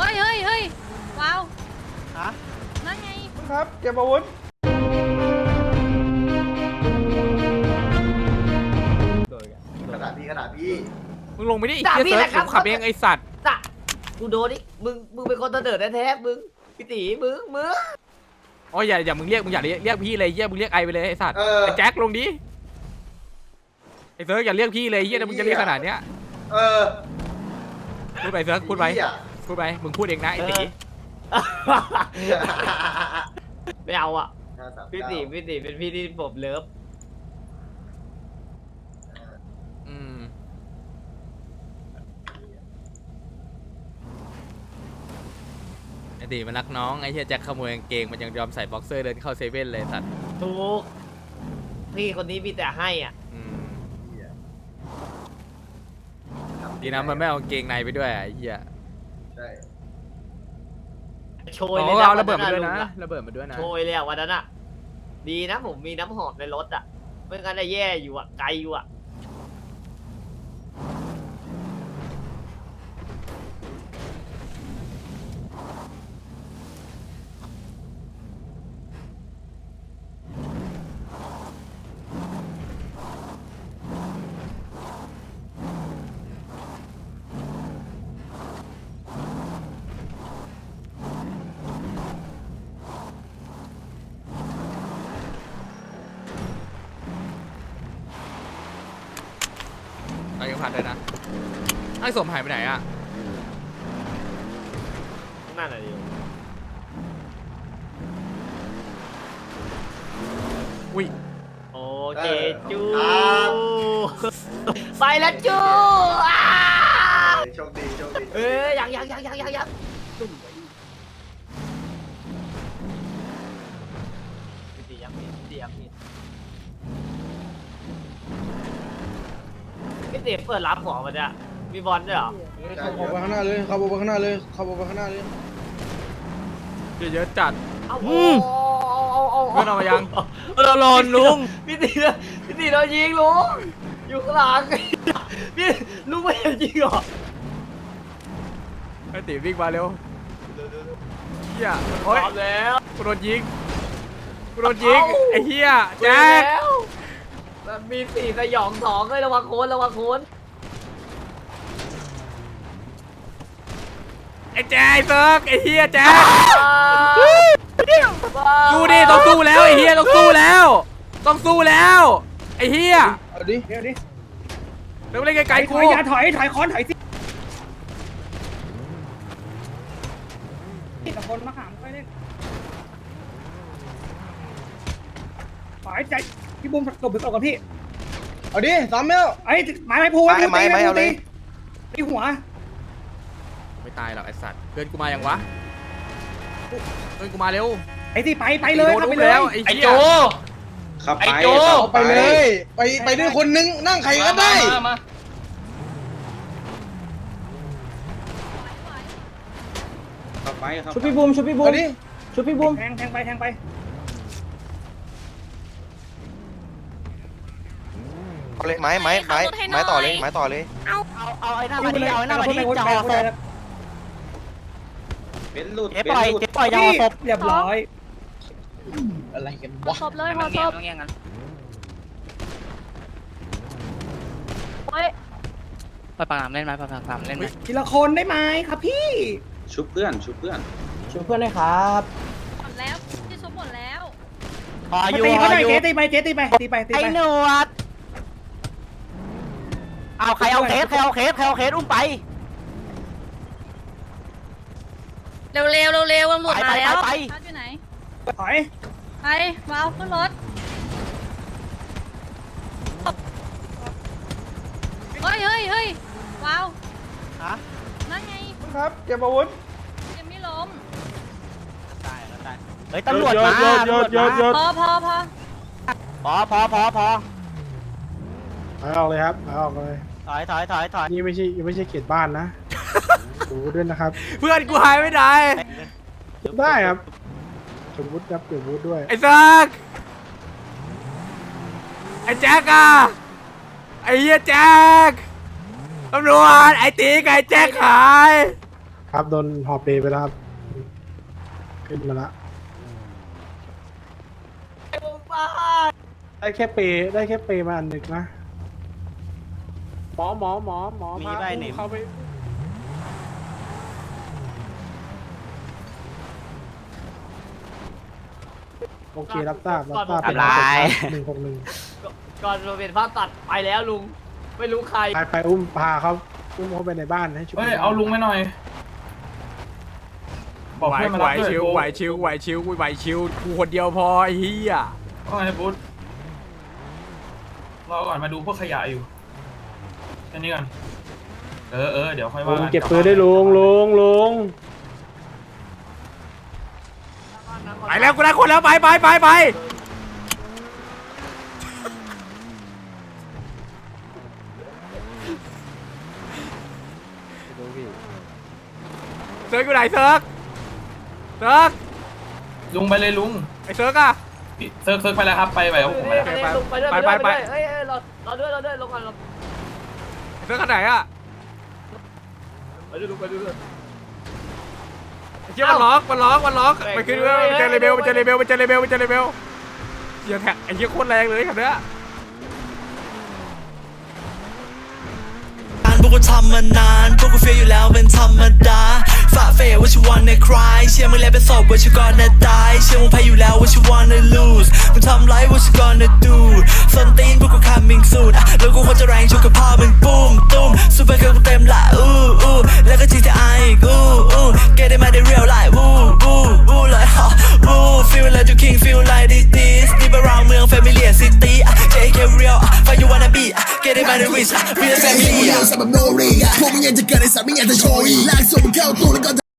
เฮ้ยเฮ้ยเฮ้ยว้าวฮะนั่นไง ครับเก็บอาวุธขนาดพี่ขนาดพี่มึงลงไปดิไอ้ด่าเหี้ยพี่เซิร์นะฟครับ กูขับเองไอ้สัตว์จ้ะกูโดนดิมึงมึงเป็นคนเสนอแท้ๆมึงพี่ตีมึงมึงอ๋ออย่าอย่ามึงเรียกมึงอย่าเรียกเรียกพี่เลยเหี้ยมึงเรียกไอไปเลยไอ้สัตว์เออ ไอ้แจ็คลงดิไอ้เซิร์ฟอย่าเรียกพี่เลยเหี้ยถ้ามึงจะเรียกขนาดเนี้ยเออพูดไปเซิร์ฟพูดไปเหี้ย พูดไปมึงพูดเองนะไอ้ตีไม่เอาอะ ห้าสามพี่เก้าตีพี่ตีเป็นพี่ที่ผมเลิฟอืมไอ้ตีมันรักน้องไอ้เหี้ยแจ็คขโมยกางเกงมันยังยอมใส่บ็อกเซอร์เดินเข้าเซเว่นเลยสัตว์ถูกพี่คนนี้มีแต่ให้อะ อืมเหี้ยดีนะมันไม่เอากางเกงในไปด้วยอะไอ้เหี้ยใช่ โชโอ้ยเลยเอานะระเบิดมาด้วยลุนะงอะระเบิดมาด้วยนะ โชยเลยอะวันนั้นอะดีนะผมมีน้ำหอมในรถอะไม่งั้นจะแย่อยู่อะไกลอยู่อะ พันด้วยนะ ไอ้สมหายไปไหนอะ นั่นแหละดิอุ้ย โอเคจู ครับ ไปแล้วจูอ้าโชคดีโชคดีเอ้ยยังยังยังยังยังยังพี่ตียังมีพี่ตียังมี พี่ตีเปิดรับของมันเนี่ยมีบอลด้วยเหรอขับออกไปข้างหน้าเลยขับออกไปข้างหน้าเลยขับออกไปข้างหน้าเลยเยอะจัด เอาอืโอ้มเอาเอาเพื่อนเอามายังเรารอนลุงพี่ตีพี่ตีเรายิงลุงอยู่ข้างหลังพี่ลุงไม่เห็นจริงเหรอไอ้ตีวิ่งมาเร็วเฮียพโอ้ยร้อมแล้วกูโดนยิงกูโดนยิงเอ้าไอ้เฮียแจ็คแล้วมันมี สี่สยองสองเลยระวังโคนระวังโคนไอ้แจ็คไอ้เซิร์กไอ้เฮียแจ็คว้าวสู้ดิต้องสู้แล้วไอ้เฮียต้องสู้แล้ว ต้องสู้แล้วไอ้เฮียเอาดิเอาดิเร็วเล่นไกลๆกูถอยอย่าถอยถอยค้อนถอยสิตะคนมาขามไปเล่นถอยใจพี่บุ้มตบไปตบกับพี่ เอาดิสามเมลไอ้ไม้ไม้พูไม้พูตีไม้พูตีตีหัวไม่ตายหรอกไอ้สัตว์เพื่อนกูมายังวะเพื่อนกูมาเร็วไอ้ที่ไปไปเลยโดนครับอุ้ไปมเลแล้ยวไอ้ไอ้เหี้ยโจ ขับไอ้ไปโจ้ ขับไปเลย ไปไปด้วยคนนึงนั่งใครก็ได้ขับไปขับชุบพี่บูมชุบพี่บูมดิชุบพี่บูมแทงแทงไปแทงไป เอาเลยไม้ไม้ไม้ไม้ต่อเลยไม้ต่อเลยเอาเอาไอ้หน้ามาดิเอาไอ้หน้ามาดิจะไปเอาศพเป็นหลุดเจ๊เป็นปล่อยหลุดเจ๊ปล่อยจะเอาศพเรียบร้อยอะไรกันหัววะศพเลยหัวศพโอ้ยไปปากน้ำเล่นไหมไปปากน้ำเล่นไหมทีละคนได้ไหมครับพี่ชุบเพื่อนชุบเพื่อนช่วยเพื่อนเลยครับหมดแล้วที่ซุปหมดแล้วพอมาอยู่ตีพเขาอหน่อยอยู่เจ๊ตีไปเจ๊ตีไปตีไปตีไอ้ไปหนวด เอาใครเอาเคสใครเอาเคสใครเอาเคสอุ้มไปเร็วเร็วเร็วเร็วตำรวจมาแล้วไปไปไปพัดอยู่ไหน ถอยไปว้าวขึ้นรถ เฮ้ยเฮ้ยเฮ้ยว้าวฮะนั่นไงครับเก็บอาวุธยังไม่ล้มเฮ้ยตำรวจมาตำรวจมาพอพอพอพอพอพอพอถอยออกเลยครับถอยออกเลย ถอยถอยถอยถอยนี่ไม่ใช่ยังไม่ใช่เขตบ้านนะ ดูด้วยนะครับ เพื่อนกูหายไปไหนได้ครับสมวุฒิครับเก็บวุฒิด้วยไอ้เซิร์กไอ้แจ็คอะไอ้เฮียแจ็คตำรวจไอ้ตีกับไอ้แจ็คหายครับโดนหอบเปไปแล้วครับขึ้นมาละไอ้วงบ้าได้แค่เปได้แค่เปมาอันหนึ่งนะห มอหมอหมอหมอมีพาใบหนึ่ง เขาไปโอเครับทราบรับทราบเป็นหนึ่งหกหนึ่งก่อนเราเป็นภาพตัดไปแล้วลุง ไม่รู้ใคร ไปไปอุ้มพาเขาอุ้มเขาไปในบ้านให้ช่วยเฮ้ย เอาลุงมาหน่อย บอกไหวเพื่อนมาไหวรับด้วยชิวกูไหวชิวไหวชิวกูไหวชิวกูคนเดียวพอไอ้เหี้ยว่าไงบุ๊ดรอก่อนมาดูพวกขยะอยู่ แค่นี้ก่อน เออเออเดี๋ยวค่อยลุว่างกันเก็บปืนได้ลุงลุงลุงไปแล้วกูได้คนแล้วไปไปไปไปเซิร์กอยู่ไหนเซิร์กเซิร์กลุงไปเลยลุงไอ้เซิร์กอะพี่เซิร์ฟเซิร์ฟไปแล้วครับไปไปกับผมไปแล้ว ไปลุงไปด้วยไปไปไปด้วยไปไปด้วยเอ้ยเอ้ยรอรอด้วยรอด้วยลงก่อนลงไอ้เซิร์กขนาดไหนอะไปด้วยลุงไปด้วยไอ้เชี่ยมันล็อกมันล็อกมันล็อกไปขึ้นเรือไปเจอเลเบลไปเจอเลเบลไปเจอเลเบลไปเจอเลเบลเชี่ยแท็กไอ้เชี่ยโคตรแรงเลยคันเนี้ยพวกกูทำมานาน พวกกูเฟียอยู่แล้วเป็นธรรมดาฝ่าเฟยว่าชิวันในคลายเชื่อมึงแล้วเป็นศพว่าชิวก่อนนะตาย เชื่อมึงแพ้อยู่แล้วว่าชิวัน be อะ get it มาได้ rich อะ real family อะพวกมึงยังจะเกิดในสามไม่อยา